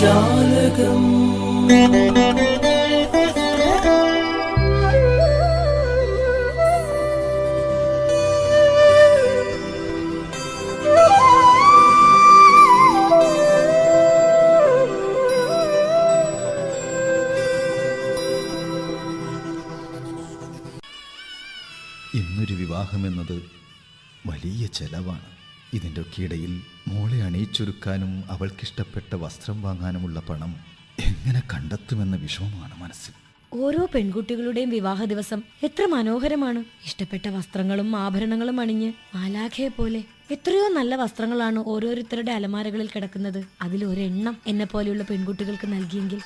ജാലകം. വിവാഹം വിവാഹമെന്നത് വലിയ ചെലവാണ്. ഇതിന്റെ ഒക്കെ ഇടയിൽ മോളെ അണിയിച്ചൊരുക്കാനും അവൾക്കിഷ്ടപ്പെട്ട വസ്ത്രം വാങ്ങാനുമുള്ള പണം എങ്ങനെ കണ്ടെത്തുമെന്ന വിഷമമാണ് മനസ്സിൽ. ഓരോ പെൺകുട്ടികളുടെയും വിവാഹ ദിവസം എത്ര മനോഹരമാണ്. ഇഷ്ടപ്പെട്ട വസ്ത്രങ്ങളും ആഭരണങ്ങളും അണിഞ്ഞ് മാലാഖയെ പോലെ എത്രയോ നല്ല വസ്ത്രങ്ങളാണ് ഓരോരുത്തരുടെ അലമാരകളിൽ കിടക്കുന്നത്. അതിൽ ഒരെണ്ണം എന്നെ പോലെയുള്ള പെൺകുട്ടികൾക്ക് നൽകിയെങ്കിൽ.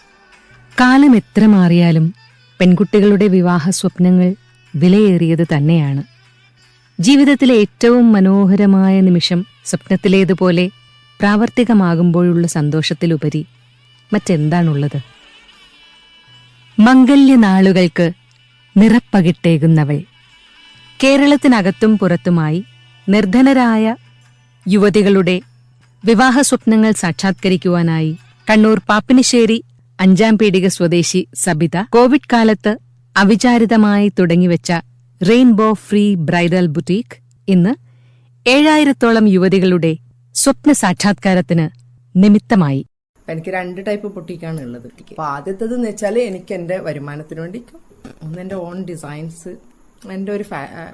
കാലം എത്ര മാറിയാലും പെൺകുട്ടികളുടെ വിവാഹ സ്വപ്നങ്ങൾ വിലയേറിയത് തന്നെയാണ്. ജീവിതത്തിലെ ഏറ്റവും മനോഹരമായ നിമിഷം സ്വപ്നത്തിലേതുപോലെ പ്രാവർത്തികമാകുമ്പോഴുള്ള സന്തോഷത്തിലുപരി മറ്റെന്താണുള്ളത്? മംഗല്യനാളുകൾക്ക് നിറപ്പകിട്ടേകുന്നവൾ. കേരളത്തിനകത്തും പുറത്തുമായി നിർധനരായ യുവതികളുടെ വിവാഹ സ്വപ്നങ്ങൾ സാക്ഷാത്കരിക്കുവാനായി കണ്ണൂർ പാപ്പിനിശ്ശേരി അഞ്ചാം പീടിക സ്വദേശി സബിത കോവിഡ് കാലത്ത് അവിചാരിതമായി തുടങ്ങിവെച്ച റെയിൻബോ ഫ്രീ ബ്രൈഡൽ ബുട്ടീക്ക് ഇന്ന് ഏഴായിരത്തോളം യുവതികളുടെ സ്വപ്ന സാക്ഷാത്കാരത്തിന് നിമിത്തമായി. എനിക്ക് രണ്ട് ടൈപ്പ് പൊട്ടിക്കാണ് ഉള്ളത്. അപ്പൊ ആദ്യത്തേത് എന്ന് വെച്ചാൽ എനിക്ക് എന്റെ വരുമാനത്തിന് വേണ്ടി ഒന്ന് എന്റെ ഓൺ ഡിസൈൻസ് എന്റെ ഒരു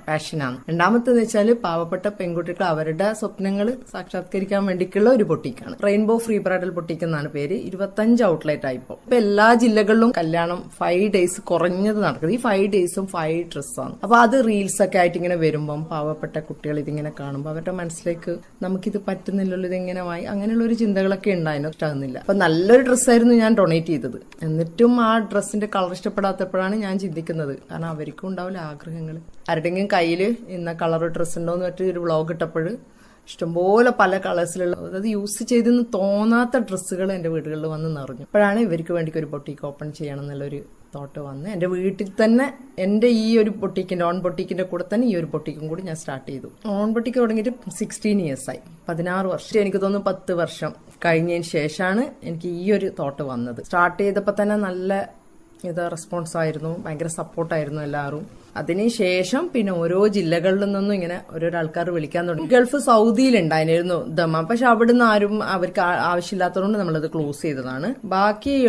പാഷനാണ്. രണ്ടാമത്തെന്ന് വെച്ചാൽ പാവപ്പെട്ട പെൺകുട്ടികൾ അവരുടെ സ്വപ്നങ്ങൾ സാക്ഷാത്കരിക്കാൻ വേണ്ടിയിട്ടുള്ള ഒരു പൊട്ടിക്കാണ്. റെയിൻബോ ഫ്രീ ബ്രൈഡൽ പൊട്ടിക്ക് എന്നാണ് പേര്. ഇരുപത്തഞ്ച് ഔട്ട്ലെറ്റ് ആയിപ്പോ. ഇപ്പൊ എല്ലാ ജില്ലകളിലും കല്യാണം ഫൈവ് ഡേയ്സ് കുറഞ്ഞത് നടക്കുന്നത്. ഈ ഫൈവ് ഡേയ്സും ഫൈവ് ഡ്രസ്സാണ് അപ്പൊ അത് റീൽസ് ഒക്കെ ആയിട്ട് ഇങ്ങനെ വരുമ്പം പാവപ്പെട്ട കുട്ടികൾ ഇതിങ്ങനെ കാണുമ്പോൾ അവരുടെ മനസ്സിലേക്ക് നമുക്കിത് പറ്റുന്നില്ലല്ലോ ഇതെങ്ങനെ വായി? അങ്ങനെയുള്ള ഒരു ചിന്തകളൊക്കെ ഉണ്ടായിരുന്നു. ഇഷ്ടമാകുന്നില്ല അപ്പൊ നല്ലൊരു ഡ്രസ്സായിരുന്നു ഞാൻ ഡൊണേറ്റ് ചെയ്തത്. എന്നിട്ടും ആ ഡ്രസ്സിന്റെ കളർ ഇഷ്ടപ്പെടാത്തപ്പോഴാണ് ഞാൻ ചിന്തിക്കുന്നത്. കാരണം അവർക്കും ഉണ്ടാവില്ല ആഗ്രഹങ്ങൾ ആരുടെങ്കിലും കയ്യിൽ ഇന്ന കളർ ഡ്രസ്സ് ഉണ്ടോ എന്ന് പറ്റി ഒരു വ്ളോഗ് ഇട്ടപ്പോൾ ഇഷ്ടംപോലെ പല കളേഴ്സിലുള്ള അതായത് യൂസ് ചെയ്തെന്ന് തോന്നാത്ത ഡ്രസ്സുകൾ എന്റെ വീടുകളിൽ വന്ന് നിറഞ്ഞു. അപ്പോഴാണ് ഇവർക്ക് വേണ്ടി ഒരു ബൊട്ടീക്ക് ഓപ്പൺ ചെയ്യണം എന്നുള്ളൊരു തോട്ട് വന്ന്. എന്റെ വീട്ടിൽ തന്നെ എന്റെ ഈ ഒരു ബൊട്ടീക്കിന്റെ ഓൺ ബൊട്ടീക്കിന്റെ കൂടെ തന്നെ ഈ ഒരു ബൊട്ടീക്കും കൂടി ഞാൻ സ്റ്റാർട്ട് ചെയ്തു. ഓൺ ബൊട്ടിക്ക് തുടങ്ങിയിട്ട് സിക്സ്റ്റീൻ ഇയേഴ്സ് ആയി. പതിനാറ് വർഷം. എനിക്ക് തോന്നുന്നു പത്ത് വർഷം കഴിഞ്ഞതിന് ശേഷമാണ് എനിക്ക് ഈ ഒരു തോട്ട് വന്നത്. സ്റ്റാർട്ട് ചെയ്തപ്പോൾ തന്നെ നല്ല ഇത് റെസ്പോൺസ് ആയിരുന്നു. ഭയങ്കര സപ്പോർട്ടായിരുന്നു എല്ലാവരും. അതിനുശേഷം പിന്നെ ഓരോ ജില്ലകളിൽ നിന്നും ഇങ്ങനെ ഓരോരോ ആൾക്കാർ വിളിക്കാൻ തുടങ്ങി. ഗൾഫ് സൗദിയിലുണ്ടായിരുന്നു ദമാം. പക്ഷെ അവിടുന്ന് ആരും അവർക്ക് ആവശ്യമില്ലാത്തതുകൊണ്ട് നമ്മളത് ക്ലോസ് ചെയ്തതാണ്. ബാക്കി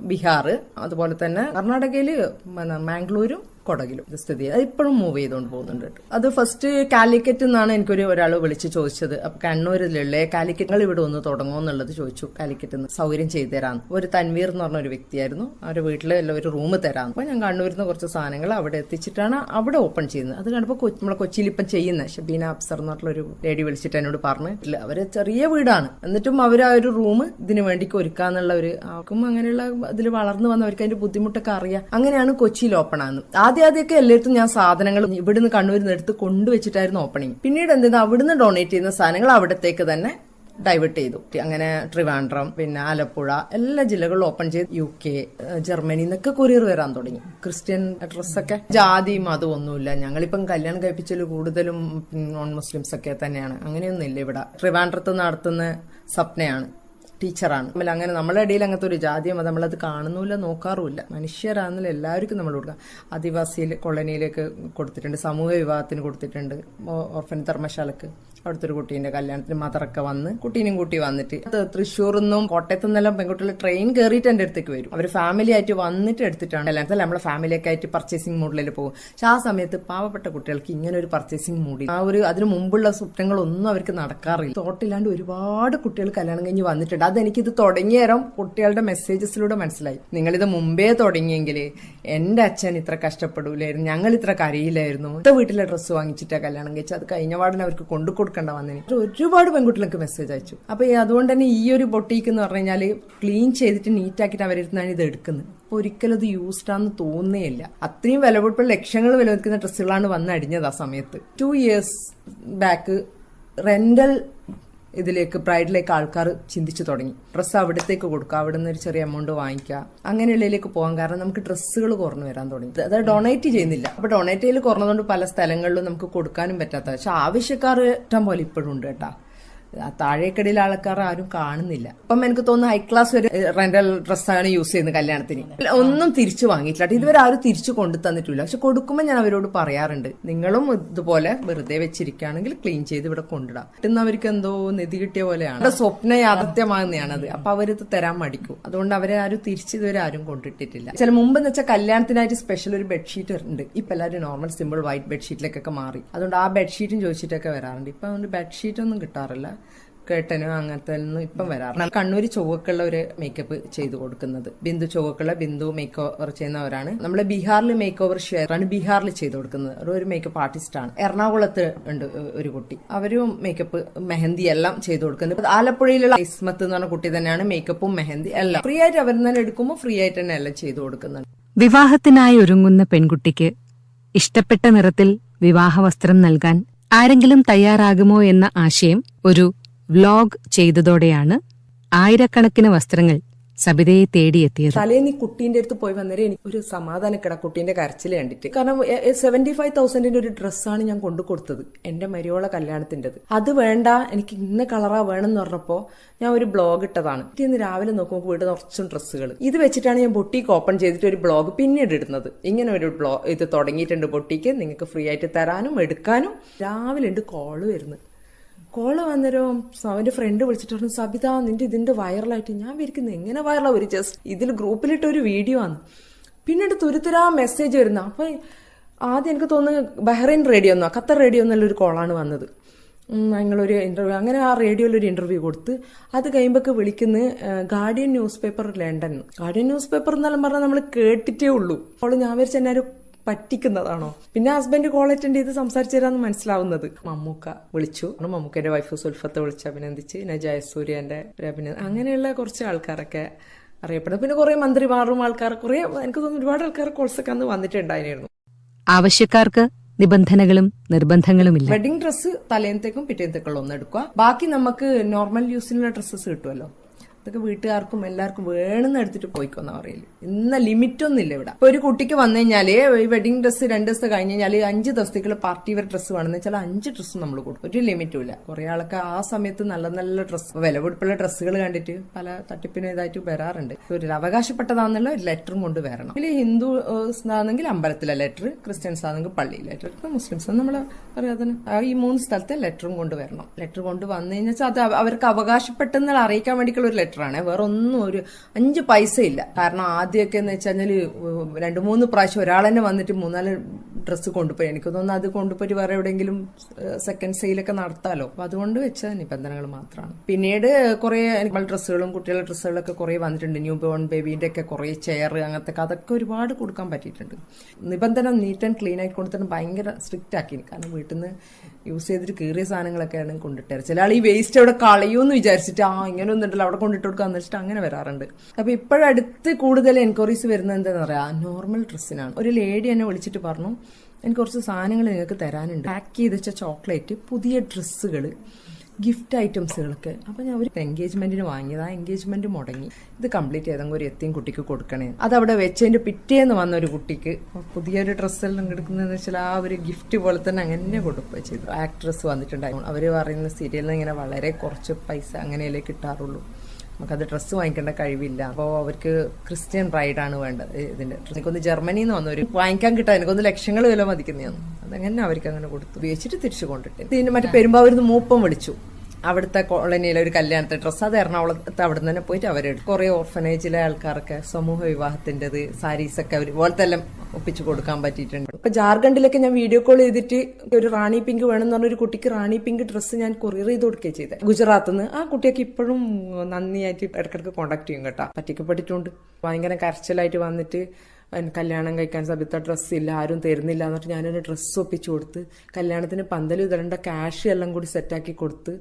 ബീഹാർ അതുപോലെ തന്നെ കർണാടകയിൽ പിന്നെ മാംഗ്ലൂരും കൊടകിലും സ്ഥിതി അത് ഇപ്പോഴും മൂവ് ചെയ്തുകൊണ്ട് പോകുന്നുണ്ട്. അത് ഫസ്റ്റ് കാലിക്കറ്റ് എന്നാണ് എനിക്കൊരു ഒരാൾ വിളിച്ച് ചോദിച്ചത്. അപ്പൊ കണ്ണൂരിലുള്ള കാലിക്കറ്റ് ഇവിടെ ഒന്ന് തുടങ്ങുമോ എന്നുള്ളത് ചോദിച്ചു. കാലിക്കറ്റ് നിന്ന് സൗകര്യം ചെയ്തു തരാന്ന്. ഒരു തൻവീർ എന്ന് പറഞ്ഞ ഒരു വ്യക്തിയായിരുന്നു. അവരുടെ വീട്ടിൽ ഒരു റൂം തരാന്ന്. അപ്പൊ ഞാൻ കണ്ണൂരിൽ നിന്ന് കുറച്ച് സാധനങ്ങൾ അവിടെ എത്തിച്ചിട്ടാണ് അവിടെ ഓപ്പൺ ചെയ്യുന്നത്. അത് കണ്ടപ്പോൾ നമ്മളെ കൊച്ചിയിൽ ഇപ്പം ചെയ്യുന്ന. ഷബീന അഫ്സർ എന്ന് ഒരു ലേഡി വിളിച്ചിട്ട് എന്നോട് പറഞ്ഞു. അവർ ചെറിയ വീടാണ്. എന്നിട്ടും അവർ ആ ഒരു റൂം ഇതിനു വേണ്ടി ഒരുക്കാന്നുള്ള ഒരു ആർക്കും അങ്ങനെയുള്ള ഇതിൽ വളർന്നു വന്നവർക്ക് അതിന്റെ ബുദ്ധിമുട്ടൊക്കെ അറിയാം. അങ്ങനെയാണ് കൊച്ചിയിൽ ഓപ്പൺ ആകുന്നത് ആദ്യം ആദ്യമൊക്കെ എല്ലായിടത്തും ഞാൻ സാധനങ്ങൾ ഇവിടുന്ന് കണ്ണൂരിൽ നിന്ന് എടുത്ത് കൊണ്ടുവച്ചിട്ടായിരുന്നു ഓപ്പണിങ് പിന്നീട് എന്തെയ്തു അവിടുന്ന് ഡൊണേറ്റ് ചെയ്യുന്ന സാധനങ്ങൾ അവിടത്തേക്ക് തന്നെ ഡൈവേർട്ട് ചെയ്തു. അങ്ങനെ ട്രിവാൻഡ്രം പിന്നെ ആലപ്പുഴ എല്ലാ ജില്ലകളിലും ഓപ്പൺ ചെയ്ത് യു കെ ജർമ്മനി എന്നൊക്കെ കൊറിയർ വരാൻ തുടങ്ങി. ക്രിസ്ത്യൻ ഡ്രസ്സൊക്കെ ജാതി മതം ഒന്നുമില്ല. ഞങ്ങളിപ്പം കല്യാണം കഴിപ്പിച്ചതിൽ കൂടുതലും നോൺ മുസ്ലിംസ് ഒക്കെ തന്നെയാണ്. അങ്ങനെയൊന്നുമില്ല ഇവിടെ. ട്രിവാൻഡ്രത്ത് നടത്തുന്ന സപ്നയാണ് ടീച്ചറാണ്. നമ്മൾ അങ്ങനെ നമ്മുടെ ഇടയിൽ അങ്ങനത്തെ ഒരു ജാതി മതം നമ്മളത് കാണുന്നില്ല നോക്കാറുമില്ല. മനുഷ്യരാണെന്നില്ല എല്ലാവർക്കും നമ്മൾ കൊടുക്കാം. ആദിവാസിയിൽ കോളനിയിലേക്ക് കൊടുത്തിട്ടുണ്ട് സമൂഹ വിവാഹത്തിന് കൊടുത്തിട്ടുണ്ട് ഓർഫൻ ധർമ്മശാലക്ക്. അവിടുത്തെ ഒരു കുട്ടീന്റെ കല്യാണത്തിന് മദറൊക്കെ വന്ന് കുട്ടീനും കൂട്ടി വന്നിട്ട് തൃശ്ശൂരിൽ നിന്നും കോട്ടയത്തു നിന്നെല്ലാം പെൺകുട്ടികൾ ട്രെയിൻ കയറിയിട്ട് എന്റെ അടുത്തേക്ക് വരും. അവർ ഫാമിലി ആയിട്ട് വന്നിട്ട് എടുത്തിട്ടാണ് കല്യാണത്തിൽ നമ്മളെ ഫാമിലിയൊക്കെ ആയിട്ട് പർച്ചേസിംഗ് മൂഡിൽ പോകും. പക്ഷെ ആ സമയത്ത് പാവപ്പെട്ട കുട്ടികൾക്ക് ഇങ്ങനെ ഒരു പർച്ചേസിംഗ് മൂഡിൽ ആ ഒരു അതിന് മുമ്പുള്ള സ്വപ്നങ്ങളൊന്നും അവർക്ക് നടക്കാറില്ല. തോട്ടില്ലാണ്ട് ഒരുപാട് കുട്ടികൾ കല്യാണം കഴിഞ്ഞ് വന്നിട്ടുണ്ട്. അതെനിക്കിത് തുടങ്ങിയ നേരം കുട്ടികളുടെ മെസ്സേജസിലൂടെ മനസ്സിലായി. നിങ്ങളിത് മുമ്പേ തുടങ്ങിയെങ്കിൽ എന്റെ അച്ഛൻ ഇത്ര കഷ്ടപ്പെടൂലായിരുന്നു ഞങ്ങൾ ഇത്ര കരയിലായിരുന്നു ഇത്ത വീട്ടിലെ ഡ്രസ്സ് വാങ്ങിച്ചിട്ടാ കല്യാണം കഴിച്ചത്. അത് കഴിഞ്ഞ പാടിന് അവർക്ക് കൊണ്ടു കൊടുക്കേണ്ട വന്നിന്. ഒരുപാട് പെൺകുട്ടികൾക്ക് മെസ്സേജ് അയച്ചു. അപ്പൊ അതുകൊണ്ട് തന്നെ ഈ ഒരു ബൊട്ടീക്ക് എന്ന് പറഞ്ഞു കഴിഞ്ഞാൽ ക്ലീൻ ചെയ്തിട്ട് നീറ്റ് ആക്കിയിട്ട് അവരിരുന്നാണ് ഇത് എടുക്കുന്നത്. അപ്പൊ ഒരിക്കലും അത് യൂസ്ഡ് ആണെന്ന് തോന്നുകയില്ല അത്രയും വിലപിടിപ്പുള്ള ലക്ഷങ്ങൾ വില നിൽക്കുന്ന ഡ്രസ്സുകളാണ് വന്ന് അടിഞ്ഞത് ആ സമയത്ത്. ടു ഇയേഴ്സ് ബാക്ക് റെന്റൽ ഇതിലേക്ക് ബ്രൈഡിലേക്ക് ആൾക്കാർ ചിന്തിച്ചു തുടങ്ങി. ഡ്രസ്സ് അവിടത്തേക്ക് കൊടുക്കുക അവിടെ നിന്ന് ഒരു ചെറിയ എമൗണ്ട് വാങ്ങിക്കുക. അങ്ങനെയുള്ളതിലേക്ക് പോകാൻ കാരണം നമുക്ക് ഡ്രസ്സുകൾ കുറഞ്ഞു വരാൻ തുടങ്ങി. അത് ഡൊണേറ്റ് ചെയ്യുന്നില്ല. അപ്പൊ ഡൊണേറ്റ് ചെയ്യൽ കുറഞ്ഞതുകൊണ്ട് പല സ്ഥലങ്ങളിലും നമുക്ക് കൊടുക്കാനും പറ്റാത്ത. പക്ഷെ ആവശ്യക്കാർ ഇഷ്ടം പോലെ ഇപ്പോഴും ഉണ്ട് കേട്ടാ. ആ താഴേക്കടിയിലെ ആൾക്കാർ ആരും കാണുന്നില്ല. അപ്പം എനിക്ക് തോന്നുന്നു ഹൈ ക്ലാസ് ഒരു റെന്റൽ ഡ്രസ്സാണ് യൂസ് ചെയ്യുന്നത് കല്യാണത്തിന്. ഒന്നും തിരിച്ചു വാങ്ങിയിട്ടില്ല. ഇതുവരെ ആരും തിരിച്ചു കൊണ്ടു തന്നിട്ടില്ല. പക്ഷെ കൊടുക്കുമ്പോൾ ഞാൻ അവരോട് പറയാറുണ്ട് നിങ്ങളും ഇതുപോലെ വെറുതെ വെച്ചിരിക്കുകയാണെങ്കിൽ ക്ലീൻ ചെയ്ത് ഇവിടെ കൊണ്ടിടാം കിട്ടുന്ന അവർക്ക് എന്തോ നിധി കിട്ടിയ പോലെയാണ്. അവരുടെ സ്വപ്ന യാഥാർത്ഥ്യമാകുന്നതാണത്. അപ്പൊ അവരിത് തരാൻ മടിക്കും. അതുകൊണ്ട് അവരെ ആരും തിരിച്ചു ഇതുവരെ ആരും കൊണ്ടിട്ടിട്ടില്ല. ചില മുമ്പ് എന്ന് വെച്ചാൽ കല്യാണത്തിനായിട്ട് സ്പെഷ്യൽ ഒരു ബെഡ്ഷീറ്റ് ഉണ്ട് ഇപ്പൊ എല്ലാവരും നോർമൽ സിമ്പിൾ വൈറ്റ് ബെഡ്ഷീറ്റിലേക്കൊക്കെ മാറി. അതുകൊണ്ട് ആ ബെഡ്ഷീറ്റും ചോദിച്ചിട്ടൊക്കെ വരാറുണ്ട്. ഇപ്പൊ അതുകൊണ്ട് ബെഡ്ഷീറ്റ് ഒന്നും കിട്ടാറില്ല. കേട്ടനും അങ്ങനത്തെ ഒന്നും ഇപ്പം വരാറില്ല. കണ്ണൂർ ചൊവ്വക്കുള്ള ഒരു മേക്കപ്പ് ചെയ്തു കൊടുക്കുന്നത്. ബിന്ദു ചുവക്കുള്ള ബിന്ദു മേക്ക് ഓവർ ചെയ്യുന്നവരാണ്. നമ്മളെ ബീഹാറിൽ മേക്ക് ഓവർ ഷെയർ ആണ്. ബീഹാറിൽ ചെയ്തു കൊടുക്കുന്നത്. ഒരു മേക്കപ്പ് ആർട്ടിസ്റ്റ് ആണ്. എറണാകുളത്ത് ഉണ്ട് ഒരു കുട്ടി. അവരും മേക്കപ്പ് മെഹന്തി എല്ലാം ചെയ്തു കൊടുക്കുന്നത് ആലപ്പുഴയിലുള്ള ഇസ്മത്ത് എന്ന് പറഞ്ഞ കുട്ടി തന്നെയാണ് മേക്കപ്പും മെഹന്തി എല്ലാം. ഫ്രീ ആയിട്ട് അവർ തന്നെ എടുക്കുമ്പോൾ ഫ്രീ ആയിട്ട് തന്നെ എല്ലാം ചെയ്തു കൊടുക്കുന്നുണ്ട്. വിവാഹത്തിനായി ഒരുങ്ങുന്ന പെൺകുട്ടിക്ക് ഇഷ്ടപ്പെട്ട നിറത്തിൽ വിവാഹ വസ്ത്രം നൽകാൻ ആരെങ്കിലും തയ്യാറാകുമോ എന്ന ആശയം ഒരു വ്ലോഗ് ചെയ്തതോടെയാണ് ആയിരക്കണക്കിന് വസ്ത്രങ്ങൾ സബിതയെ തേടിയെത്തിയത്. തലേന്ന് ഈ കുട്ടീന്റെ അടുത്ത് പോയി വന്നേരം എനിക്ക് ഒരു സമാധാനക്കട കുട്ടീന്റെ കരച്ചിൽ കണ്ടിട്ട്. കാരണം സെവന്റി ഫൈവ് തൗസൻഡിന്റെ ഒരു ഡ്രസ്സാണ് ഞാൻ കൊണ്ടു കൊടുത്തത്. എന്റെ മരിയോള കല്യാണത്തിന്റെ അത് വേണ്ട എനിക്ക് ഇന്ന കളറാ വേണം എന്ന് പറഞ്ഞപ്പോ ഞാൻ ഒരു ബ്ലോഗ് ഇട്ടതാണ്. ഇന്ന് രാവിലെ നോക്കുമ്പോൾ വീട് നിറച്ചും ഡ്രസ്സുകൾ ഇത് വെച്ചിട്ടാണ് ഞാൻ ബൊട്ടീക്ക് ഓപ്പൺ ചെയ്തിട്ട് ഒരു ബ്ലോഗ് പിന്നീട് ഇടുന്നത്. ഇങ്ങനെ ഒരു ബ്ലോഗ് ഇത് തുടങ്ങിയിട്ടുണ്ട് ബൊട്ടീക്ക്. നിങ്ങൾക്ക് ഫ്രീ ആയിട്ട് തരാനും എടുക്കാനും. രാവിലെ ഉണ്ട് കോൾ വരുന്നത്. കോൾ വന്നരോ അവന്റെ ഫ്രണ്ട് വിളിച്ചിട്ട് പറഞ്ഞു സബിത നിന്റെ ഇതിന്റെ വൈറലായിട്ട് ഞാൻ വിരിക്കുന്നത് എങ്ങനെ വൈറലാ ഒരു ജസ്റ്റ് ഇതിൽ ഗ്രൂപ്പിലിട്ട ഒരു വീഡിയോ ആണ്. പിന്നീട് തുരുത്തുരാ മെസ്സേജ് വരുന്ന. അപ്പൊ ആദ്യം എനിക്ക് തോന്നുന്നു ബഹ്റൈൻ റേഡിയോ എന്നോ ഖത്തർ റേഡിയോ എന്നുള്ളൊരു കോളാണ് വന്നത്. ഞങ്ങളൊരു ഇന്റർവ്യൂ അങ്ങനെ ആ റേഡിയോയിൽ ഒരു ഇന്റർവ്യൂ കൊടുത്ത് അത് കഴിയുമ്പോൾ വിളിക്കുന്ന Guardian news paper London Guardian news paper എന്നെല്ലാം പറഞ്ഞാൽ നമ്മൾ കേട്ടിട്ടേ ഉള്ളൂ. അപ്പോൾ ഞാൻ വിചാരിച്ച പറ്റിക്കുന്നതാണോ? പിന്നെ ഹസ്ബൻഡ് കോൾ അറ്റൻഡ് ചെയ്ത് സംസാരിച്ചു തരാന്ന് മനസ്സിലാവുന്നത്. മമ്മൂക്ക വിളിച്ചു. മമ്മൂക്കന്റെ വൈഫ് സുൽഫത്തെ വിളിച്ച് അഭിനന്ദിച്ച്. പിന്നെ ജയസൂര്യന്റെ ഒരു അഭിനന്ദ അങ്ങനെയുള്ള കുറച്ച് ആൾക്കാരൊക്കെ അറിയപ്പെടുന്നത് പിന്നെ കുറെ മന്ത്രിമാരും ആൾക്കാർ കുറെ എനിക്ക് തോന്നുന്നു ഒരുപാട് ആൾക്കാർ കോൾസൊക്കെ അന്ന് വന്നിട്ടുണ്ടായിരുന്നു. ആവശ്യക്കാർക്ക് നിബന്ധനകളും നിർബന്ധങ്ങളും ഇല്ല. വെഡിങ് ഡ്രസ് തലേന്നത്തേക്കും പിറ്റേന്നത്തേക്കുള്ള ഒന്ന് എടുക്കുക. ബാക്കി നമുക്ക് നോർമൽ യൂസിനുള്ള ഡ്രസ്സസ് കിട്ടുമല്ലോ അതൊക്കെ വീട്ടുകാർക്കും എല്ലാവർക്കും വേണമെന്ന് എടുത്തിട്ട് പോയിക്കോന്ന പറയില്ല ഇന്ന ലിമിറ്റ് ഒന്നും ഇല്ല ഇവിടെ. ഇപ്പൊ ഒരു കുട്ടിക്ക് വന്നു കഴിഞ്ഞാൽ ഈ വെഡിങ് ഡ്രസ്സ് രണ്ട് ദിവസം കഴിഞ്ഞ് കഴിഞ്ഞാൽ അഞ്ച് ദിവസത്തേക്കുള്ള പാർട്ടി വെയർ ഡ്രസ്സ് വേണമെന്ന് വെച്ചാൽ അഞ്ച് ഡ്രസ്സ് നമ്മൾ കൊടുക്കും. ഒരു ലിമിറ്റും ഇല്ല. കുറെ ആൾക്ക് ആ സമയത്ത് നല്ല നല്ല ഡ്രസ്സ് വില ഡ്രസ്സുകൾ കണ്ടിട്ട് പല തട്ടിപ്പിനും ഇതായിട്ട് വരാറുണ്ട്. ഒരു അവകാശപ്പെട്ടതാണെന്നുള്ള ഒരു ലെറ്ററും കൊണ്ട് വരണം. ഇതിൽ ഹിന്ദു ആണെങ്കിൽ അമ്പലത്തിലെ ലെറ്റർ ക്രിസ്ത്യൻസ് ആണെങ്കിൽ പള്ളി ലെറ്റർ മുസ്ലിംസ് നമ്മൾ പറയാതെ ഈ മൂന്ന് സ്ഥലത്തെ ലെറ്ററും കൊണ്ട് വരണം. ലെറ്റർ കൊണ്ട് വന്നു കഴിഞ്ഞാൽ അത് അവർക്ക് അവകാശപ്പെട്ടെന്നുള്ള അറിയിക്കാൻ വേണ്ടിയിട്ടുള്ള ഒരു ലെറ്ററാണ് വേറെ ഒന്നും ഒരു അഞ്ച് പൈസ ഇല്ല കാരണം ആദ്യമൊക്കെ എന്ന് വെച്ചാൽ രണ്ട് മൂന്ന് പ്രാവശ്യം ഒരാൾ തന്നെ വന്നിട്ട് മൂന്നാൽ ഡ്രസ്സ് കൊണ്ടുപോയി. എനിക്ക് തോന്നുന്നു അത് കൊണ്ടുപോയി വേറെ എവിടെയെങ്കിലും സെക്കൻഡ് സെയിലൊക്കെ നടത്താലോ. അപ്പൊ അതുകൊണ്ട് വെച്ച നിബന്ധനകൾ മാത്രമാണ് പിന്നീട് കുറെ ഡ്രസ്സുകളും കുട്ടികളുടെ ഡ്രസ്സുകളൊക്കെ കുറെ വന്നിട്ടുണ്ട്. ന്യൂ ബോൺ ബേബീന്റെ ഒക്കെ കുറെ ചെയർ അങ്ങനത്തെ അതൊക്കെ ഒരുപാട് കൊടുക്കാൻ പറ്റിയിട്ടുണ്ട്. നിബന്ധന നീറ്റ് ആൻഡ് ക്ലീൻ ആയിട്ട് കൊടുത്തിട്ട് ഭയങ്കര സ്ട്രിക്റ്റ് ആക്കി കാരണം വീട്ടിൽ നിന്ന് യൂസ് ചെയ്തിട്ട് കീറിയ സാധനങ്ങളൊക്കെയാണ് കൊണ്ടിട്ടേ ചില ആൾ ഈ വേസ്റ്റ് അവിടെ കളയൂന്ന് വിചാരിച്ചിട്ട് ആ ഇങ്ങനെ ഒന്നുണ്ടല്ലോ അവിടെ കൊണ്ടിട്ട് കൊടുക്കാന്ന് വെച്ചിട്ട് അങ്ങനെ വരാറുണ്ട്. അപ്പൊ ഇപ്പോഴടുത്ത് കൂടുതൽ എൻക്വയറീസ് വരുന്നത് എന്താണെന്ന് പറയാ? നോർമൽ ഡ്രസ്സിനാണ് ഒരു ലേഡി എന്നെ വിളിച്ചിട്ട് പറഞ്ഞു എനിക്ക് കുറച്ച് സാധനങ്ങൾ നിങ്ങൾക്ക് തരാനുണ്ട്. പാക്ക് ചെയ്ത് വെച്ച ചോക്ലേറ്റ് പുതിയ ഡ്രസ്സുകൾ ഗിഫ്റ്റ് ഐറ്റംസുകളൊക്കെ അപ്പൊ ഞാൻ ഒരു എൻഗേജ്മെന്റിന് വാങ്ങിയത്. ആ എൻഗേജ്മെന്റ് മുടങ്ങി. ഇത് കംപ്ലീറ്റ് ചെയ്തെങ്കിൽ ഒരു എത്തിയും കുട്ടിക്ക് കൊടുക്കണേ. അത് അവിടെ വെച്ചതിന്റെ പിറ്റേന്ന് വന്ന ഒരു കുട്ടിക്ക് പുതിയൊരു ഡ്രസ്സെല്ലാം എടുക്കുന്നതെന്ന് വെച്ചാൽ ആ ഒരു ഗിഫ്റ്റ് പോലെ തന്നെ അങ്ങനെ കൊടുക്കുക ചെയ്തു. ആക്ട്രസ് വന്നിട്ടുണ്ടായിരുന്നു. അവർ പറയുന്ന സീരിയലിൽ ഇങ്ങനെ വളരെ കുറച്ച് പൈസ അങ്ങനെയല്ലേ കിട്ടാറുള്ളൂ. നമുക്കത് ഡ്രസ്സ് വാങ്ങിക്കേണ്ട കഴിവില്ല. അപ്പോൾ അവർക്ക് ക്രിസ്ത്യൻ ബ്രൈഡാണ് വേണ്ടത് ഇതിന്റെ എനിക്കൊന്ന് ജർമ്മനിയിൽ നിന്ന് വന്നവർ വാങ്ങിക്കാൻ കിട്ടാൻ എനിക്കൊന്ന് ലക്ഷങ്ങൾ വില മതിക്കുന്നതാണ് അതങ്ങനെ അവർക്ക് അങ്ങനെ കൊടുത്തു. ഉപയോഗിച്ചിട്ട് തിരിച്ചു കൊണ്ടിട്ട്. ഇതിന് മറ്റേ പെരുമ്പാവൂരിന്ന് മൂപ്പം വിളിച്ചു. അവിടുത്തെ കോളനിയിലെ ഒരു കല്യാണത്തെ ഡ്രസ്സ് അത് എറണാകുളത്ത് അവിടെ നിന്ന് തന്നെ പോയിട്ട് അവരെടുത്തു. കുറെ ഓർഫനേജിലെ ആൾക്കാരൊക്കെ സമൂഹ വിവാഹത്തിന്റെത് സാരീസൊക്കെ അവർ പോലത്തെ എല്ലാം ഒപ്പിച്ചു കൊടുക്കാൻ പറ്റിയിട്ടുണ്ട്. ഇപ്പൊ ജാർഖണ്ഡിലൊക്കെ ഞാൻ വീഡിയോ കോൾ ചെയ്തിട്ട് ഒരു റാണി പിങ്ക് വേണമെന്ന് പറഞ്ഞ ഒരു കുട്ടിക്ക് റാണി പിങ്ക് ഡ്രസ്സ് ഞാൻ കൊറിയർ ചെയ്ത് കൊടുക്കുകയും ചെയ്തത് ഗുജറാത്തിൽ നിന്ന് ആ കുട്ടിയൊക്കെ ഇപ്പോഴും നന്ദിയായിട്ട് ഇടക്കിടക്ക് കോണ്ടാക്ട് ചെയ്യും കേട്ടോ. പറ്റിക്കപ്പെട്ടിട്ടുണ്ട് ഭയങ്കര കരച്ചിലായിട്ട് വന്നിട്ട് കല്യാണം കഴിക്കാൻ സബിത്ത ഡ്രസ്സ് ഇല്ല ആരും തരുന്നില്ല എന്നിട്ട് ഞാനൊരു ഡ്രസ്സ് ഒപ്പിച്ചു കൊടുത്ത് കല്യാണത്തിന് പന്തൽ ഇടേണ്ട കാഷ് എല്ലാം കൂടി സെറ്റാക്കി കൊടുത്ത്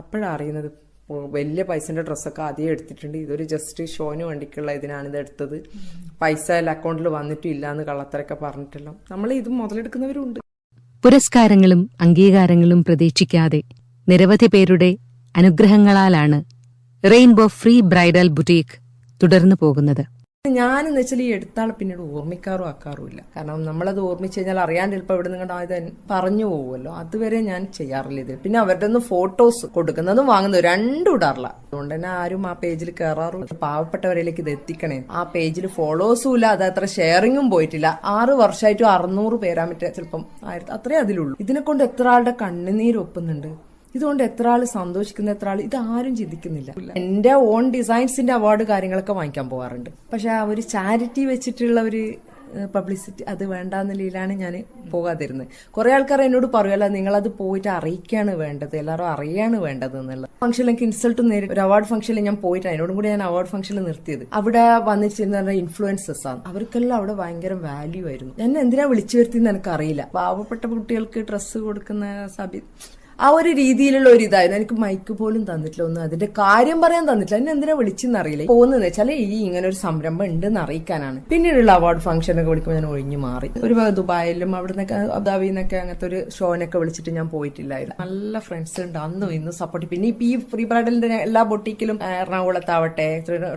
അപ്പോഴാണ് അറിയുന്നത്. വലിയ പൈസന്റെ ഡ്രസ്സൊക്കെ ആദ്യം എടുത്തിട്ടുണ്ട്. ഇതൊരു ജസ്റ്റ് ഷോന് വേണ്ടിക്കുള്ള ഇതിനാണ് ഇത് എടുത്തത്. പൈസ അല്ല അക്കൗണ്ടിൽ വന്നിട്ടും ഇല്ല എന്ന് കള്ളത്തരൊക്കെ പറഞ്ഞിട്ടല്ലോ. നമ്മൾ ഇത് മുതലെടുക്കുന്നവരുണ്ട്. പുരസ്കാരങ്ങളും അംഗീകാരങ്ങളും പ്രതീക്ഷിക്കാതെ നിരവധി പേരുടെ അനുഗ്രഹങ്ങളാലാണ് റെയിൻബോ ഫ്രീ ബ്രൈഡൽ ബുട്ടീക്ക് തുടർന്നു പോകുന്നത്. ഞാനെന്ന് വെച്ചാൽ ഈ എടുത്താൾ പിന്നീട് ഓർമ്മിക്കാറും ആക്കാറുമില്ല കാരണം നമ്മളത് ഓർമ്മിച്ച് കഴിഞ്ഞാൽ അറിയാൻ ചിലപ്പോൾ ഇവിടെ നിങ്ങളുടെ ഇത് പറഞ്ഞു പോകുമല്ലോ അതുവരെ ഞാൻ ചെയ്യാറില്ല ഇത്. പിന്നെ അവരുടെ ഒന്ന് ഫോട്ടോസ് കൊടുക്കുന്നതും വാങ്ങുന്നതും രണ്ടും ഇടാറില്ല. അതുകൊണ്ട് തന്നെ ആരും ആ പേജിൽ കയറാറും പാവപ്പെട്ടവരിലേക്ക് ഇത് എത്തിക്കണേ. ആ പേജിൽ ഫോളോസും ഇല്ല. അത് അത്ര ഷെയറിങ്ങും പോയിട്ടില്ല. ആറ് വർഷമായിട്ടും അറുന്നൂറ് പേരാൻ പറ്റുക ചിലപ്പം ആയിരത്തി അത്രേ അതിലുള്ളൂ. ഇതിനെ കൊണ്ട് എത്ര ആളുടെ കണ്ണുനീര് ഒപ്പുന്നുണ്ട്? ഇതുകൊണ്ട് എത്ര ആൾ സന്തോഷിക്കുന്ന എത്ര ആൾ ഇത് ആരും ചിന്തിക്കുന്നില്ല. എന്റെ ഓൺ ഡിസൈൻസിന്റെ അവാർഡ് കാര്യങ്ങളൊക്കെ വാങ്ങിക്കാൻ പോകാറുണ്ട് പക്ഷെ ആ ഒരു ചാരിറ്റി വെച്ചിട്ടുള്ള ഒരു പബ്ലിസിറ്റി അത് വേണ്ട നിലയിലാണ് ഞാൻ പോകാതിരുന്നത്. കുറെ ആൾക്കാർ എന്നോട് പറയുമല്ലോ നിങ്ങളത് പോയിട്ട് അറിയിക്കാണ് വേണ്ടത് എല്ലാവരും അറിയാണ് വേണ്ടത് എന്നുള്ളത്. ഫംഗ്ഷനിൽ എനിക്ക് ഇൻസൾട്ട് നേരി ഒരു അവാർഡ് ഫംഗ്ഷനിൽ ഞാൻ പോയിട്ട് അതിനോടും കൂടി ഞാൻ അവാർഡ് ഫംഗ്ഷനിൽ നിർത്തിയത്. അവിടെ വന്നിച്ചിരുന്ന ഇൻഫ്ലുവൻസസ് ആണ്. അവർക്കെല്ലാം അവിടെ ഭയങ്കര വാല്യൂ ആയിരുന്നു. ഞാൻ എന്തിനാ വിളിച്ചു വരുത്തിയെന്ന് എനിക്കറിയില്ല. പാവപ്പെട്ട കുട്ടികൾക്ക് ഡ്രസ്സ് കൊടുക്കുന്ന സബി ആ ഒരു രീതിയിലുള്ള ഒരു ഇതായിരുന്നു. എനിക്ക് മൈക്ക് പോലും തന്നിട്ടില്ല. ഒന്നും അതിന്റെ കാര്യം പറയാൻ തന്നിട്ടില്ല. എന്നെ എന്തിനാ വിളിച്ചെന്ന് അറിയില്ല. പോകുന്നതെന്ന് വെച്ചാൽ ഈ ഇങ്ങനെ ഒരു സംരംഭം ഉണ്ടെന്ന് അറിയിക്കാനാണ്. പിന്നീടുള്ള അവാർഡ് ഫംഗ്ഷൻ ഒക്കെ വിളിക്കുമ്പോൾ ഞാൻ ഒഴിഞ്ഞു മാറി. ഒരു ദുബായിലും അവിടെ നിന്നൊക്കെ അബുദാബിയിൽ അങ്ങനത്തെ ഒരു ഷോനൊക്കെ വിളിച്ചിട്ട് ഞാൻ പോയിട്ടില്ലായിരുന്നു. നല്ല ഫ്രണ്ട്സ് ഉണ്ട്. അന്നും ഇന്നും സപ്പോർട്ട് പിന്നെ ഇപ്പൊ ഈ ഫ്രീ ബ്രൈഡലിന്റെ എല്ലാ ബൊട്ടിക്കിലും എറണാകുളത്താവട്ടെ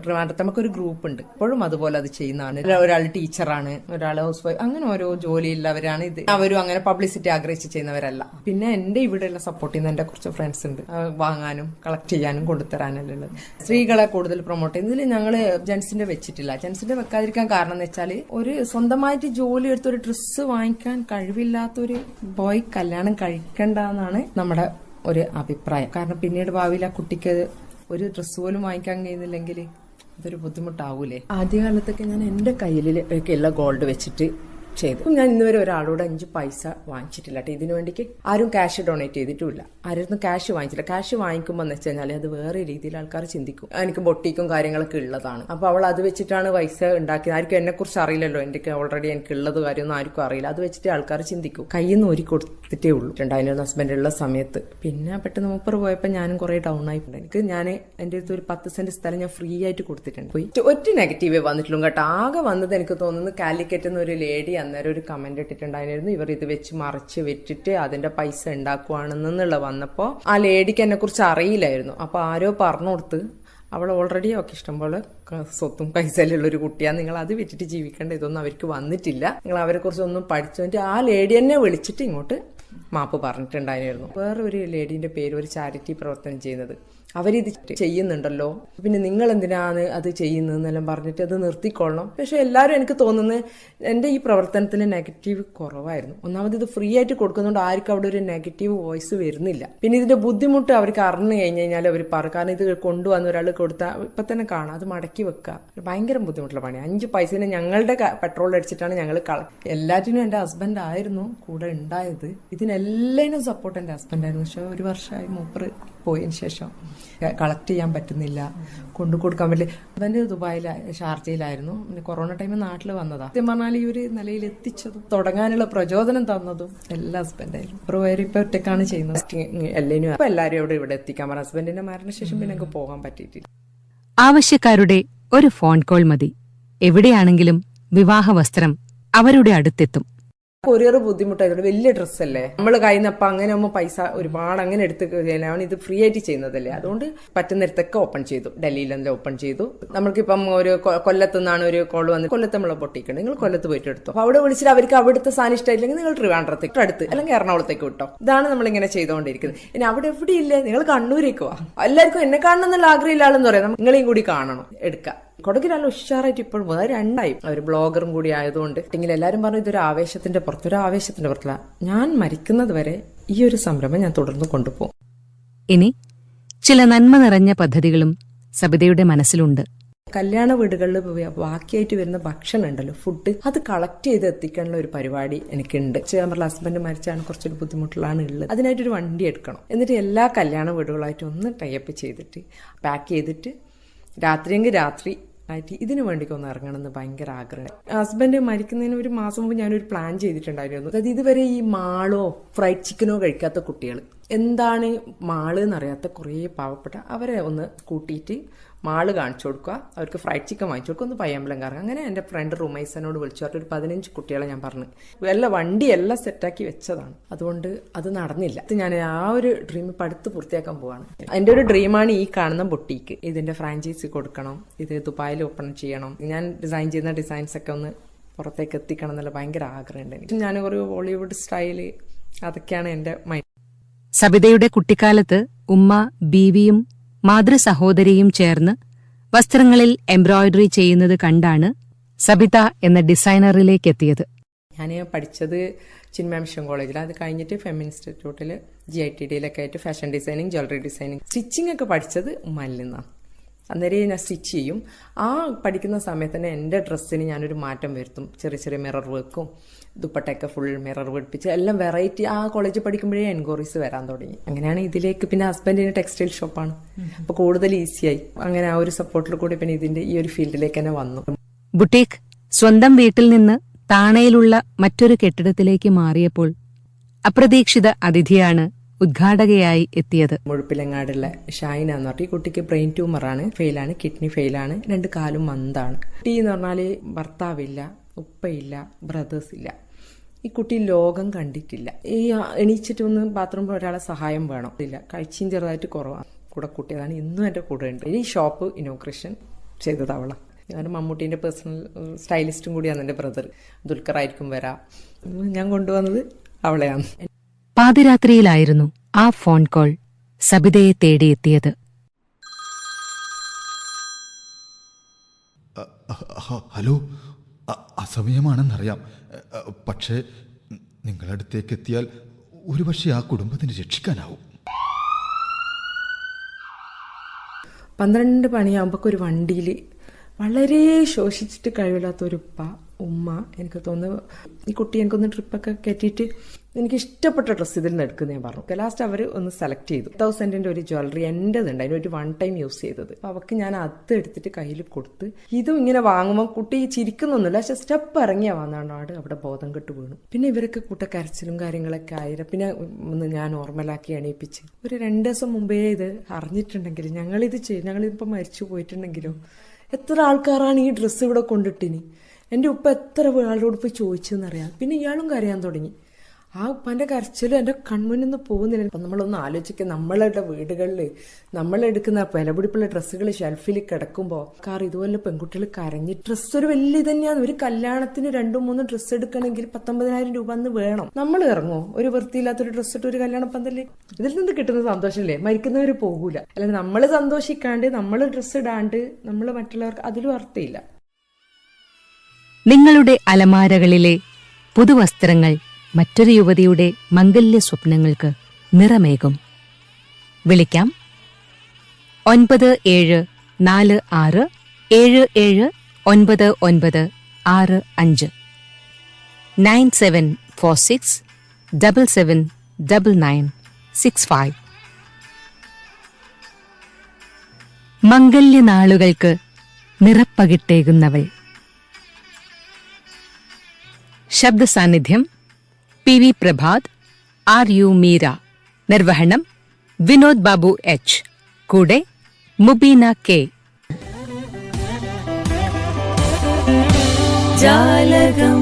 ട്രിവാൻഡ്രത്ത് നമുക്കൊരു ഗ്രൂപ്പ് ഉണ്ട്. ഇപ്പോഴും അതുപോലെ അത് ചെയ്യുന്നതാണ്. ഒരാൾ ടീച്ചറാണ് ഒരാൾ ഹൗസ് വൈഫ് അങ്ങനെ ഓരോ ജോലിയുള്ളവരാണ് ഇത്. അവരും അങ്ങനെ പബ്ലിസിറ്റി ആഗ്രഹിച്ച് ചെയ്യുന്നവരല്ല. പിന്നെ എന്റെ ഇവിടെയുള്ള സപ്പോർട്ട് ചെയ്യുന്ന എന്റെ കുറച്ച് ഫ്രണ്ട്സ് ഉണ്ട്. വാങ്ങാനും കളക്ട് ചെയ്യാനും കൊണ്ടുതരാനല്ലേ ഉള്ളത്. സ്ത്രീകളെ കൂടുതൽ പ്രൊമോട്ട് ചെയ്യുന്നതിൽ ഞങ്ങൾ ജെൻസിന്റെ വെച്ചിട്ടില്ല. ജെൻസിന്റെ വെക്കാതിരിക്കാൻ കാരണം എന്ന് വെച്ചാൽ ഒരു സ്വന്തമായിട്ട് ജോലി എടുത്ത് ഒരു ഡ്രസ്സ് വാങ്ങിക്കാൻ കഴിവില്ലാത്തൊരു ബോയ് കല്യാണം കഴിക്കണ്ട എന്നാണ് നമ്മുടെ ഒരു അഭിപ്രായം. കാരണം പിന്നീട് ഭാവിയിൽ ആ കുട്ടിക്ക് ഒരു ഡ്രസ്സ് പോലും വാങ്ങിക്കാൻ കഴിയുന്നില്ലെങ്കിൽ അതൊരു ബുദ്ധിമുട്ടാവൂലേ? ആദ്യകാലത്തൊക്കെ ഞാൻ എന്റെ കയ്യിലൊക്കെയുള്ള ഗോൾഡ് വെച്ചിട്ട് ചെയ്തു. ഞാൻ ഇന്നുവരെ ഒരാളോട് അഞ്ച് പൈസ വാങ്ങിച്ചിട്ടില്ല കേട്ടോ ഇതിനു ആരും ക്യാഷ് ഡൊണേറ്റ് ചെയ്തിട്ടുമില്ല. ആരും ക്യാഷ് വാങ്ങിച്ചില്ല. ക്യാഷ് വാങ്ങിക്കുമ്പോൾ എന്ന് വെച്ചാൽ അത് വേറെ രീതിയിൽ ആൾക്കാർ ചിന്തിക്കും. എനിക്ക് ബൊട്ടിക്കും കാര്യങ്ങളൊക്കെ ഉള്ളതാണ്. അപ്പൊ അവൾ അത് വെച്ചിട്ടാണ് പൈസ ഉണ്ടാക്കിയത്. ആർക്കും എന്നെ കുറിച്ച് അറിയില്ലല്ലോ. എന്റെ ഓൾറെഡി എനിക്ക് ഉള്ളത് കാര്യമൊന്നും ആർക്കും അറിയില്ല. അത് വെച്ചിട്ട് ആൾക്കാർ ചിന്തിക്കും. കയ്യിൽ നിന്ന് ഒരു കൊടുത്തിട്ടേ ഉള്ളൂ. രണ്ടായിരം ഹസ്ബൻഡ് ഉള്ള സമയത്ത്. പിന്നെ പെട്ടെന്ന് മൂപ്പർ പോയപ്പോൾ ഞാനും കുറെ ഡൗൺ ആയിട്ടുണ്ട് എനിക്ക് ഞാൻ എന്റെ അടുത്ത് ഒരു പത്ത് സെന്റ് സ്ഥലം ഞാൻ ഫ്രീ ആയിട്ട് കൊടുത്തിട്ടുണ്ട്. ഒറ്റ നെഗറ്റീവേ വന്നിട്ടുള്ളൂ കേട്ടോ. ആകെ വന്നത് എനിക്ക് തോന്നുന്നു കാലിക്കറ്റ് എന്നൊരു ലേഡി അന്നേരം ഒരു കമന്റ് ഇട്ടിട്ടുണ്ടായിരുന്നു. ഇവർ ഇത് വെച്ച് മറിച്ച് വെച്ചിട്ട് അതിന്റെ പൈസ ഉണ്ടാക്കുവാണെന്നുള്ള വന്നപ്പോ ആ ലേഡിക്ക് എന്നെ കുറിച്ച് അറിയില്ലായിരുന്നു. അപ്പൊ ആരോ പറഞ്ഞു കൊടുത്ത് അവൾ ഓൾറെഡി ഒക്കെ ഇഷ്ടംപോലെ സ്വത്തും പൈസയിലുള്ള ഒരു കുട്ടിയാണ് നിങ്ങൾ അത് വെച്ചിട്ട് ജീവിക്കേണ്ട. ഇതൊന്നും അവർക്ക് വന്നിട്ടില്ല. നിങ്ങൾ അവരെ കുറിച്ച് ഒന്നും പഠിച്ചു ആ ലേഡി എന്നെ വിളിച്ചിട്ട് ഇങ്ങോട്ട് മാപ്പ് പറഞ്ഞിട്ടുണ്ടായിരുന്നു. വേറെ ഒരു ലേഡീന്റെ പേര് ഒരു ചാരിറ്റി പ്രവർത്തനം ചെയ്യുന്നത്. അവരിത് ചെയ്യുന്നുണ്ടല്ലോ. പിന്നെ നിങ്ങൾ എന്തിനാണ് അത് ചെയ്യുന്നതെന്നെല്ലാം പറഞ്ഞിട്ട് അത് നിർത്തിക്കൊള്ളണം. പക്ഷെ എല്ലാവരും എനിക്ക് തോന്നുന്നത് എന്റെ ഈ പ്രവർത്തനത്തിന് നെഗറ്റീവ് കുറവായിരുന്നു. ഒന്നാമത് ഇത് ഫ്രീ ആയിട്ട് കൊടുക്കുന്നതുകൊണ്ട് ആർക്കും അവിടെ ഒരു നെഗറ്റീവ് വോയിസ് വരുന്നില്ല. പിന്നെ ഇതിന്റെ ബുദ്ധിമുട്ട് അവർക്ക് അറിഞ്ഞു കഴിഞ്ഞ് കഴിഞ്ഞാൽ അവർ പറ കാരണം ഇത് കൊണ്ടുവന്ന് ഒരാൾ കൊടുത്താൽ ഇപ്പൊ തന്നെ കാണാം. അത് മടക്കി വെക്കുക ഭയങ്കര ബുദ്ധിമുട്ടുള്ള പണി അഞ്ച് പൈസന് ഞങ്ങളുടെ പെട്രോൾ അടിച്ചിട്ടാണ് ഞങ്ങൾ കള എല്ലാറ്റിനും എന്റെ ഹസ്ബൻഡ് ആയിരുന്നു. കൂടെ ഉണ്ടായത്. ഇതിനെല്ലാം സപ്പോർട്ട് എന്റെ ഹസ്ബൻഡായിരുന്നു. പക്ഷെ ഒരു വർഷമായി മൂപ്പർ പോയതിന് ശേഷം കളക്ട് ചെയ്യാൻ പറ്റുന്നില്ല കൊണ്ടു കൊടുക്കാൻ പറ്റില്ല. ഹസ്ബൻഡ് ദുബായിൽ ഷാർജയിലായിരുന്നു. പിന്നെ കൊറോണ ടൈമിൽ നാട്ടിൽ വന്നതാ. സത്യം പറഞ്ഞാൽ ഈ ഒരു നിലയിൽ എത്തിച്ചതും തുടങ്ങാനുള്ള പ്രചോദനം തന്നതും എല്ലാ ഹസ്ബൻഡായിരുന്നു അപ്പൊ വേറെ ഇപ്പൊ ഒറ്റക്കാണ് ചെയ്യുന്നത്. എല്ലാവരും അപ്പൊ എല്ലാവരും അവിടെ ഇവിടെ എത്തിക്കാൻ പറഞ്ഞു. ഹസ്ബൻഡിന്റെ മരണശേഷം പിന്നെ എനിക്ക് പോകാൻ പറ്റിയിട്ടില്ല. ആവശ്യക്കാരുടെ ഒരു ഫോൺ കോൾ മതി. എവിടെയാണെങ്കിലും വിവാഹ വസ്ത്രം അവരുടെ അടുത്തെത്തും. കൊറിയർ ബുദ്ധിമുട്ടായിരുന്നു വലിയ ഡ്രസ്സല്ലേ? നമ്മൾ അപ്പൊ അങ്ങനെ ആകുമ്പോൾ പൈസ ഒരുപാട് അങ്ങനെ എടുത്ത് കഴിഞ്ഞാൽ ഇത് ഫ്രീ ആയിട്ട് ചെയ്യുന്നതല്ലേ. അതുകൊണ്ട് പറ്റുന്നിടത്തൊക്കെ ഓപ്പൺ ചെയ്തു. ഡൽഹിയിൽ തന്നെ ഓപ്പൺ ചെയ്തു. നമ്മൾക്കിപ്പം ഒരു കൊല്ലത്ത് നിന്നാണ് ഒരു കോൾ വന്ന് കൊല്ലത്ത് നമ്മളെ പൊട്ടിക്കണം. നിങ്ങൾ കൊല്ലത്ത് പോയിട്ട് എടുത്തു. അപ്പൊ അവിടെ വിളിച്ചിട്ട് അവർക്ക് അവിടുത്തെ സാധനം ഇഷ്ടമായില്ലെങ്കിൽ നിങ്ങൾ ട്രിവാൻഡ്രത്തേക്ക് അടുത്ത് അല്ലെങ്കിൽ എറണാകുളത്തേക്ക് വിട്ടോ. ഇതാണ് നമ്മളിങ്ങനെ ചെയ്തുകൊണ്ടിരിക്കുന്നത് ഇനി അവിടെ എവിടെയില്ലേ? നിങ്ങൾ കണ്ണൂരേക്ക് വാ. എല്ലാവർക്കും എന്നെ കാണണം എന്നുള്ള ആഗ്രഹമില്ല ആളെന്ന് പറയാം. നിങ്ങളെയും കൂടി കാണണം. എടുക്കാം. കൊടകിൽ നല്ല ഉഷാറായിട്ട് ഇപ്പോഴും പോകും അത് രണ്ടായി. ഒരു ബ്ലോഗറും കൂടി ആയതുകൊണ്ട് ഇല്ലെങ്കിൽ എല്ലാവരും പറഞ്ഞു ഇതൊരു ആവേശത്തിന്റെ പുറത്ത് ഒരു ആവേശത്തിന്റെ പുറത്തില്ല ഞാൻ മരിക്കുന്നത് വരെ ഈ ഒരു സംരംഭം ഞാൻ തുടർന്ന് കൊണ്ടുപോകും. ഇനി ചില നന്മ നിറഞ്ഞ പദ്ധതികളും സബിതയുടെ മനസ്സിലുണ്ട്. കല്യാണ വീടുകളിൽ ബാക്കിയായിട്ട് വരുന്ന ഭക്ഷണം ഉണ്ടല്ലോ ഫുഡ് അത് കളക്ട് ചെയ്ത് എത്തിക്കാനുള്ള ഒരു പരിപാടി എനിക്കുണ്ട്. ചേമ്പറിൽ ഹസ്ബൻഡ് മരിച്ചാണ് കുറച്ചൊരു ബുദ്ധിമുട്ടുള്ളതാണ് ഉള്ളത്. അതിനായിട്ടൊരു വണ്ടി എടുക്കണം. എന്നിട്ട് എല്ലാ കല്യാണ വീടുകളായിട്ടും ഒന്ന് ടൈപ്പ് ചെയ്തിട്ട് പാക്ക് ചെയ്തിട്ട് രാത്രിയെങ്കിൽ രാത്രി ആയിട്ട് ഇതിനു വേണ്ടിക്ക് ഒന്ന് ഇറങ്ങണം എന്ന് ഭയങ്കര ആഗ്രഹം. ഹസ്ബൻഡ് മരിക്കുന്നതിന് ഒരു മാസം മുമ്പ് ഞാനൊരു പ്ലാൻ ചെയ്തിട്ടുണ്ടായിരുന്നു. അതായത് ഇതുവരെ ഈ മാളോ ഫ്രൈഡ് ചിക്കനോ കഴിക്കാത്ത കുട്ടികൾ എന്താണ് മാൾ എന്നറിയാത്ത കുറേ പാവപ്പെട്ട അവരെ ഒന്ന് കൂട്ടിയിട്ട് മാൾ കാണിച്ചു കൊടുക്കുക. അവർക്ക് ഫ്രൈഡ് ചിക്കൻ വാങ്ങിച്ചു കൊടുക്കുക. ഒന്ന് പയ്യമ്പലം കറങ്ങുക അങ്ങനെ എന്റെ ഫ്രണ്ട് റുമൈസനോട് വിളിച്ചു. പറഞ്ഞിട്ട് ഒരു പതിനഞ്ച് കുട്ടികളെ ഞാൻ പറഞ്ഞു. എല്ലാം വണ്ടി എല്ലാം സെറ്റാക്കി വെച്ചതാണ്. അതുകൊണ്ട് അത് നടന്നില്ല. ഞാൻ ആ ഒരു ഡ്രീം ഇപ്പം അടുത്ത് പൂർത്തിയാക്കാൻ പോവാണ്. എന്റെ ഒരു ഡ്രീമാണ് ഈ കാണുന്ന ബൊട്ടീക്ക്. ഇതിന്റെ ഫ്രാഞ്ചൈസി കൊടുക്കണം. ഇത് ദുബായിൽ ഓപ്പൺ ചെയ്യണം. ഞാൻ ഡിസൈൻ ചെയ്യുന്ന ഡിസൈൻസ് ഒക്കെ ഒന്ന് പുറത്തേക്ക് എത്തിക്കണം എന്നുള്ള ഭയങ്കര ആഗ്രഹമുണ്ട് എനിക്ക്. ഞാൻ ഒരു ബോളിവുഡ് സ്റ്റൈൽ അതൊക്കെയാണ് എന്റെ മൈൻഡ് സബിതയുടെ കുട്ടിക്കാലത്ത് ഉമ്മ ബീവിയും മാതൃസഹോദരിയും ചേർന്ന് വസ്ത്രങ്ങളിൽ എംബ്രോയിഡറി ചെയ്യുന്നത് കണ്ടാണ് സബിത എന്ന ഡിസൈനറിലേക്ക് എത്തിയത് ഞാൻ പഠിച്ചത് ചിന്മാംശം കോളേജിൽ അത് കഴിഞ്ഞിട്ട് ഫെമിൻ ഇൻസ്റ്റിറ്റ്യൂട്ടിൽ ജി ഐ ടി ഡിയിലൊക്കെ ആയിട്ട് fashion designing jewellery designing stitching ഒക്കെ പഠിച്ചത് നിന്നാണ് അന്നേരം ഞാൻ സ്റ്റിച്ച് ചെയ്യും. ആ പഠിക്കുന്ന സമയത്ത് തന്നെ എന്റെ ഡ്രസ്സിന് ഞാനൊരു മാറ്റം വരുത്തും. ചെറിയ ചെറിയ മിറർ വർക്കും ദുപ്പട്ടയൊക്കെ ഫുൾ മിറർ പിടിപ്പിച്ച് എല്ലാം വെറൈറ്റി ആ കോളേജിൽ പഠിക്കുമ്പോഴേ എൻക്വയറീസ് വരാൻ തുടങ്ങി. അങ്ങനെയാണ് ഇതിലേക്ക് പിന്നെ ഹസ്ബൻഡിന് ടെക്സ്റ്റൈൽ ഷോപ്പാണ് അപ്പോൾ കൂടുതൽ ഈസിയായി അങ്ങനെ ആ ഒരു സപ്പോർട്ടിൽ കൂടി പിന്നെ ഇതിന്റെ ഈ ഒരു ഫീൽഡിലേക്ക് തന്നെ വന്നു. ബുട്ടീക്ക് സ്വന്തം വീട്ടിൽ നിന്ന് താണയിലുള്ള മറ്റൊരു കെട്ടിടത്തിലേക്ക് മാറിയപ്പോൾ അപ്രതീക്ഷിത അതിഥിയാണ് ഉദ്ഘാടകയായി എത്തിയത്. മുഴുപ്പിലങ്ങാടുള്ള ഷൈന എന്ന് പറഞ്ഞിട്ട് ഈ കുട്ടിക്ക് ബ്രെയിൻ ട്യൂമറാണ് ഫെയിലാണ് കിഡ്നി ഫെയിലാണ് രണ്ട് കാലും മന്താണ് കുട്ടി എന്ന് പറഞ്ഞാൽ ഭർത്താവില്ല ഉപ്പയില്ല ബ്രദേഴ്സ് ഇല്ല. ഈ കുട്ടി ലോകം കണ്ടിട്ടില്ല. ഈ എണീച്ചിട്ട് ഒന്ന് ബാത്റൂമിൽ ഒരാളെ സഹായം വേണം. ഇല്ല കഴിച്ചും ചെറുതായിട്ട് കുറവാണ് കൂടെ കൂട്ടിയതാണ് ഇന്നും എന്റെ കൂടെ ഉണ്ട്. ഈ ഷോപ്പ് ഇനോഗ്രേഷൻ ചെയ്തത് അവളാ ഞാൻ മമ്മൂട്ടീന്റെ പേഴ്സണൽ സ്റ്റൈലിസ്റ്റും കൂടിയാണ് എന്റെ ബ്രദർ ദുൽഖർ ആയിരിക്കും വരാം. ഞാൻ കൊണ്ടുവന്നത് അവളെയാണ്. പാതിരാത്രിയിലായിരുന്നു ആ ഫോൺ കോൾ സബിതയെ തേടിയെത്തിയത് ഹലോ അസമയമാണെന്നറിയാം. പക്ഷേ നിങ്ങളടുത്തേക്ക് എത്തിയാൽ ഒരുപക്ഷെ ആ കുടുംബത്തിന് രക്ഷിക്കാനാവും. പന്ത്രണ്ട് മണിയാകുമ്പോൾ ഒരു വണ്ടിയിൽ വളരെ ശോഷിച്ചിട്ട് കഴിവില്ലാത്ത ഒരു ഉപ്പ ഉമ്മ എനിക്ക് തോന്നുന്നു. ഈ കുട്ടി എനിക്കൊന്ന് ട്രിപ്പൊക്കെ കയറ്റിയിട്ട് എനിക്ക് ഇഷ്ടപ്പെട്ട ഡ്രസ്സ് ഇതിൽ നിന്ന് എടുക്കുന്ന ഞാൻ പറഞ്ഞു. ലാസ്റ്റ് അവർ ഒന്ന് സെലക്ട് ചെയ്തു. തൗസൻഡിന്റെ ഒരു ജ്വല്ലറി എന്റെതുണ്ട് അതിനൊരു വൺ ടൈം യൂസ് ചെയ്തത്. അപ്പൊ അവർക്ക് ഞാൻ അത് എടുത്തിട്ട് കയ്യിൽ കൊടുത്ത് ഇതും ഇങ്ങനെ വാങ്ങുമ്പോൾ കുട്ടി ചിരിക്കുന്നൊന്നുമില്ല. പക്ഷെ സ്റ്റെപ്പ് ഇറങ്ങിയ വന്നാണ് അവിടെ ബോധം കെട്ട് വീണു. പിന്നെ ഇവരൊക്കെ കൂട്ട കരച്ചിലും കാര്യങ്ങളൊക്കെ ആയിരം പിന്നെ ഒന്ന് ഞാൻ നോർമലാക്കി എണീപ്പിച്ച്. ഒരു രണ്ട് ദിവസം മുമ്പേ ഇത് അറിഞ്ഞിട്ടുണ്ടെങ്കിൽ ഞങ്ങളിത് ചെയ്യും ഞങ്ങളിതിപ്പോൾ മരിച്ചു പോയിട്ടുണ്ടെങ്കിലോ എത്ര ആൾക്കാരാണ് ഈ ഡ്രസ്സ് ഇവിടെ കൊണ്ടിട്ടിനി? എന്റെ ഉപ്പ എത്ര ആളോട് പോയി ചോദിച്ചെന്നറിയാം. പിന്നെ ഇയാളും കരയാൻ തുടങ്ങി. ആ ഉപ്പാന്റെ കരച്ചിലും എന്റെ കൺമുന്നിൽ പോകുന്നില്ല. അപ്പം നമ്മളൊന്ന് ആലോചിക്കുക നമ്മളുടെ വീടുകളിൽ നമ്മളെടുക്കുന്ന വിലപിടിപ്പുള്ള ഡ്രസ്സുകൾ ഷെൽഫിൽ കിടക്കുമ്പോൾ കാർ ഇതുപോലെ പെൺകുട്ടികൾ കരഞ്ഞ് ഡ്രസ്സ് ഒരു വലിയ തന്നെയാണ് ഒരു കല്യാണത്തിന് രണ്ടും മൂന്നും ഡ്രസ്സ് എടുക്കണമെങ്കിൽ പത്തൊമ്പതിനായിരം രൂപ എന്ന് വേണം. നമ്മൾ ഇറങ്ങോ? ഒരു വൃത്തിയില്ലാത്തൊരു ഡ്രസ്സ് ഇട്ട് ഒരു കല്യാണം പന്തല്ലേ? ഇതിൽ നിന്ന് കിട്ടുന്ന സന്തോഷമല്ലേ മരിക്കുന്നവർ പോകൂല. അല്ലെങ്കിൽ നമ്മൾ സന്തോഷിക്കാണ്ട് നമ്മൾ ഡ്രസ്സ് ഇടാണ്ട് നമ്മൾ മറ്റുള്ളവർക്ക് അതിലും അർത്ഥമില്ല. നിങ്ങളുടെ അലമാരകളിലെ പുതുവസ്ത്രങ്ങൾ മറ്റൊരു യുവതിയുടെ മംഗല്യ സ്വപ്നങ്ങൾക്ക് നിറമേകും. വിളിക്കാം. ഒൻപത് ഏഴ് നാല് ആറ് ഏഴ് ഏഴ് ഒൻപത് ഒൻപത് ആറ് അഞ്ച്. Nine seven four six double seven double nine six five. മംഗല്യനാളുകൾക്ക് നിറപ്പകിട്ടേകുന്നവൾ. ശബ്ദ P V Prabhat R U Meera నిర్వహణం Vinod Babu H కూడే ముబీనా కే జాలగం